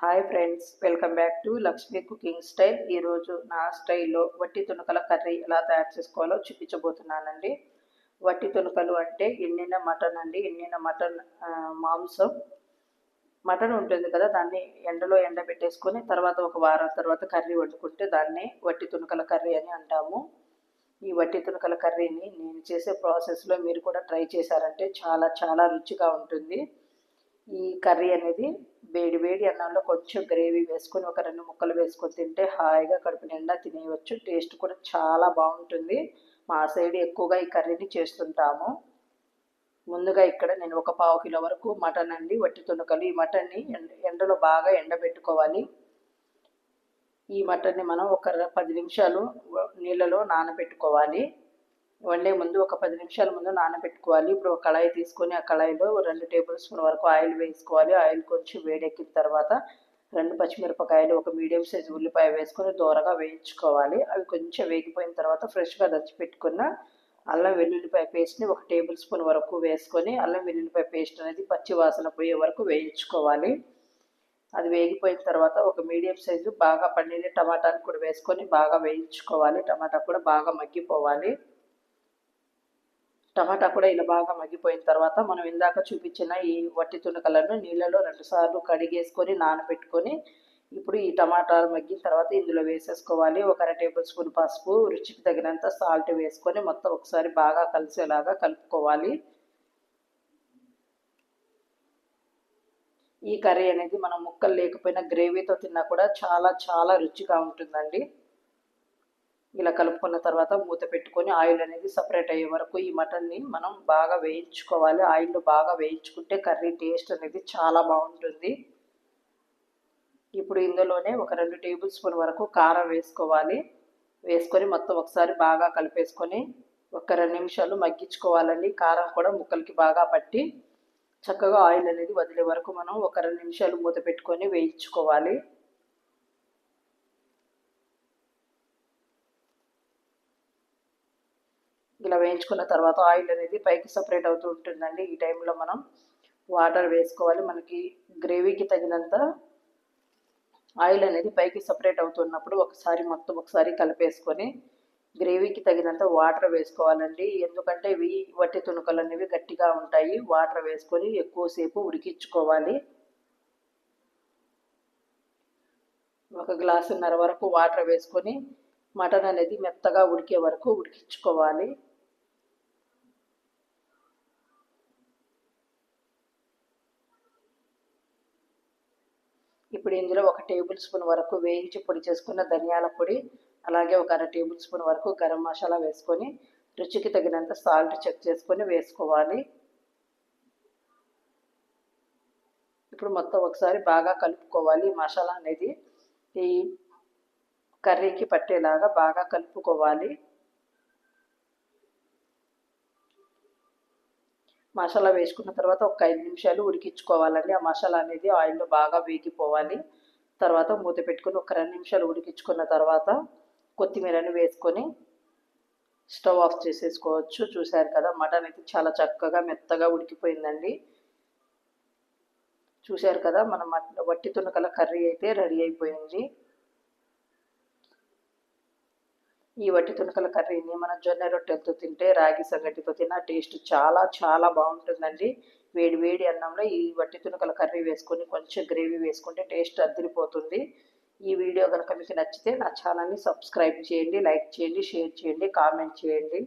Hi friends welcome back to Lakshmi cooking style. ఈరోజు నా స్టైల్లో వట్టి తునకల కర్రీ ఎలా తయారు చేసుకోవాలో చూపించబోతున్నానండి. వట్టి తునకలు అంటే ఎండిన మటన్ అండి. ఎండిన మటన్ మాంసం. మటన్ ఉంటుంది కదా దాన్ని ఎండలో ఎండబెట్టేసుకొని తర్వాత ఒక వారం తర్వాత కర్రీ వండుకుంటే దాన్ని వట్టి తునకల కర్రీ అని అంటాము. ఈ వట్టి తునకల కర్రీని నేను చేసే ప్రాసెస్లో మీరు కూడా ట్రై చేశారంటే చాలా చాలా రుచిగా ఉంటుంది. ఈ కర్రీ అనేది వేడి వేడి అన్నంలో కొంచెం గ్రేవీ వేసుకొని ఒక రెండు ముక్కలు వేసుకొని తింటే హాయిగా కడుపు నిండా తినేయవచ్చు టేస్ట్ కూడా చాలా బాగుంటుంది. మా సైడ్ ఎక్కువగా ఈ కర్రీని చేస్తుంటాము. ముందుగా ఇక్కడ నేను ఒక పావు కిలో వరకు మటన్ అండి వట్టి తుణుకలు ఈ మటన్ని ఎండలో బాగా ఎండబెట్టుకోవాలి. ఈ మటన్ని మనం ఒక పది నిమిషాలు నీళ్ళలో నానబెట్టుకోవాలి. వండే ముందు ఒక పది నిమిషాల ముందు నానబెట్టుకోవాలి. ఇప్పుడు ఒక కళాయి తీసుకొని ఆ కళాయిలో రెండు టేబుల్ స్పూన్ వరకు ఆయిల్ వేసుకోవాలి. ఆయిల్ కొంచెం వేడెక్కిన తర్వాత రెండు పచ్చిమిరపకాయలు ఒక మీడియం సైజు ఉల్లిపాయ వేసుకొని దూరగా వేయించుకోవాలి. అవి కొంచెం వేగిపోయిన తర్వాత ఫ్రెష్గా దంచి పెట్టుకున్న అల్లం వెల్లుల్లిపాయ పేస్ట్ని ఒక టేబుల్ స్పూన్ వరకు వేసుకొని అల్లం వెల్లుల్లిపాయ పేస్ట్ అనేది పచ్చి వాసన పోయే వరకు వేయించుకోవాలి. అది వేగిపోయిన తర్వాత ఒక మీడియం సైజు బాగా పండిన టమాటాని కూడా వేసుకొని బాగా వేయించుకోవాలి. టమాటా కూడా బాగా మగ్గిపోవాలి. టమాటా కూడా ఇలా బాగా మగ్గిపోయిన తర్వాత మనం ఇందాక చూపించిన ఈ వట్టి తుణుకలను నీళ్ళలో రెండుసార్లు కడిగేసుకొని నానబెట్టుకొని ఇప్పుడు ఈ టమాటాలు మగ్గిన తర్వాత ఇందులో వేసేసుకోవాలి. ఒక అర టేబుల్ స్పూన్ పసుపు రుచికి తగినంత సాల్ట్ వేసుకొని మొత్తం ఒకసారి బాగా కలిసేలాగా కలుపుకోవాలి. ఈ కర్రీ అనేది మనం ముక్కలు లేకపోయినా గ్రేవీతో తిన్నా కూడా చాలా చాలా రుచిగా ఉంటుందండి. ఇలా కలుపుకున్న తర్వాత మూత పెట్టుకొని ఆయిల్ అనేది సపరేట్ అయ్యే వరకు ఈ మటన్ని మనం బాగా వేయించుకోవాలి. ఆయిల్లో బాగా వేయించుకుంటే కర్రీ టేస్ట్ అనేది చాలా బాగుంటుంది. ఇప్పుడు ఇందులోనే ఒక రెండు టేబుల్ స్పూన్ వరకు కారం వేసుకోవాలి. వేసుకొని మొత్తం ఒకసారి బాగా కలిపేసుకొని ఒక రెండు నిమిషాలు మగ్గించుకోవాలండి. కారం కూడా ముక్కలకి బాగా పట్టి చక్కగా ఆయిల్ అనేది వదిలే వరకు మనం ఒక రెండు నిమిషాలు మూత పెట్టుకొని వేయించుకోవాలి. ఇలా వేయించుకున్న తర్వాత ఆయిల్ అనేది పైకి సపరేట్ అవుతూ ఉంటుందండి. ఈ టైంలో మనం వాటర్ వేసుకోవాలి. మనకి గ్రేవీకి తగినంత ఆయిల్ అనేది పైకి సపరేట్ అవుతున్నప్పుడు ఒకసారి మొత్తం ఒకసారి కలిపేసుకొని గ్రేవీకి తగినంత వాటర్ వేసుకోవాలండి. ఎందుకంటే ఇవి వట్టి తుణుకలు అనేవి గట్టిగా ఉంటాయి. వాటర్ వేసుకొని ఎక్కువసేపు ఉడికించుకోవాలి. ఒక గ్లాసున్నర వరకు వాటర్ వేసుకొని మటన్ అనేది మెత్తగా ఉడికే వరకు ఉడికించుకోవాలి. ఇప్పుడు ఇందులో ఒక టేబుల్ స్పూన్ వరకు వేయించి పొడి చేసుకున్న ధనియాల పొడి అలాగే ఒక అర టేబుల్ స్పూన్ వరకు గరం మసాలా వేసుకొని రుచికి తగినంత సాల్ట్ చెక్ చేసుకొని వేసుకోవాలి. ఇప్పుడు మొత్తం ఒకసారి బాగా కలుపుకోవాలి మసాలా అనేది. ఈ కర్రీకి పట్టేలాగా బాగా కలుపుకోవాలి. మసాలా వేసుకున్న తర్వాత ఒక ఐదు నిమిషాలు ఉడికించుకోవాలండి. ఆ మసాలా అనేది ఆయిల్లో బాగా వేగిపోవాలి. తర్వాత మూత పెట్టుకొని ఒక రెండు నిమిషాలు ఉడికించుకున్న తర్వాత కొత్తిమీరని వేసుకొని స్టవ్ ఆఫ్ చేసేసుకోవచ్చు. చూశారు కదా మటన్ అయితే చాలా చక్కగా మెత్తగా ఉడికిపోయిందండి. చూశారు కదా మన వట్టి తునకల కర్రీ అయితే రెడీ అయిపోయింది. ఈ వట్టి తునకల కర్రీని మన జొన్న రొట్టెలతో తింటే రాగి సంగటితో తిన్న టేస్ట్ చాలా చాలా బాగుంటుందండి. వేడి వేడి అన్నంలో ఈ వట్టి తునకల కర్రీ వేసుకొని కొంచెం గ్రేవీ వేసుకుంటే టేస్ట్ అద్దరిపోతుంది. ఈ వీడియో కనుక మీకు నచ్చితే నా ఛానల్ని సబ్స్క్రైబ్ చేయండి లైక్ చేయండి షేర్ చేయండి కామెంట్ చేయండి.